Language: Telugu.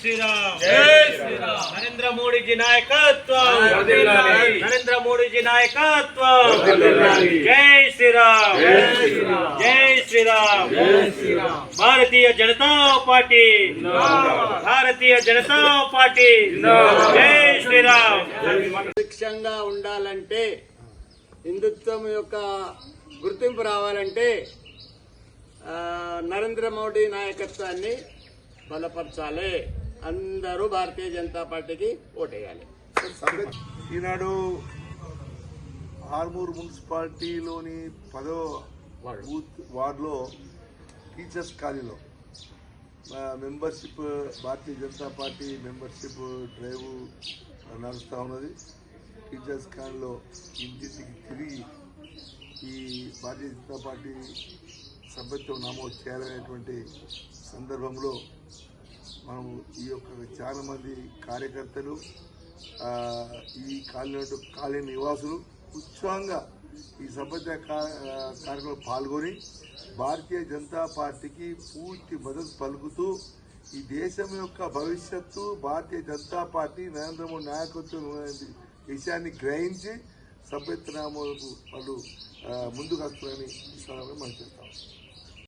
శ్రీరామ్ జై శ్రీరామ్. నరేంద్ర మోడీజీ నాయకత్వం. నరేంద్ర మోడీజీ నాయకత్వం. జై శ్రీరామ్ జై శ్రీరామ్. జై శ్రీరామ్ జై శ్రీరామ్. భారతీయ జనతా పార్టీ. భారతీయ జనతా పార్టీ. జై శ్రీరామ్ సుభిక్షంగా ఉండాలంటే హిందుత్వం యొక్క గుర్తింపు రావాలంటే నరేంద్ర మోడీ నాయకత్వాన్ని బలపరచాలి అందరూ భారతీయ జనతా పార్టీకి ఓటేయాలి. ఈనాడు ఆర్మూర్ మున్సిపాలిటీలోని పదో బూత్ వార్డులో టీచర్స్ కాలనీలో membership Bharatiya Janata Party membership drive నడుస్తూ ఉన్నది. టీచర్స్ కాలనీలో ఇంటింటికి తిరిగి ఈ భారతీయ జనతా పార్టీ సభ్యత్వం నమోదు చేయాలనేటువంటి సందర్భంలో మనం ఈ యొక్క చాలా మంది కార్యకర్తలు ఈ కాలనీ కాలనీ నివాసులు ఉత్సాహంగా ఈ సభ్యత కా- కార్యక్రమంలో పాల్గొని భారతీయ జనతా పార్టీకి పూర్తి మద్దతు పలుకుతూ ఈ దేశం యొక్క భవిష్యత్తు భారతీయ జనతా పార్టీ నరేంద్ర మోడీ నాయకత్వం విషయాన్ని గ్రహించి సభ్యత్వ నామాలకు వాళ్ళు ముందుకు వస్తున్నారని ఈ మనం చెప్తాం.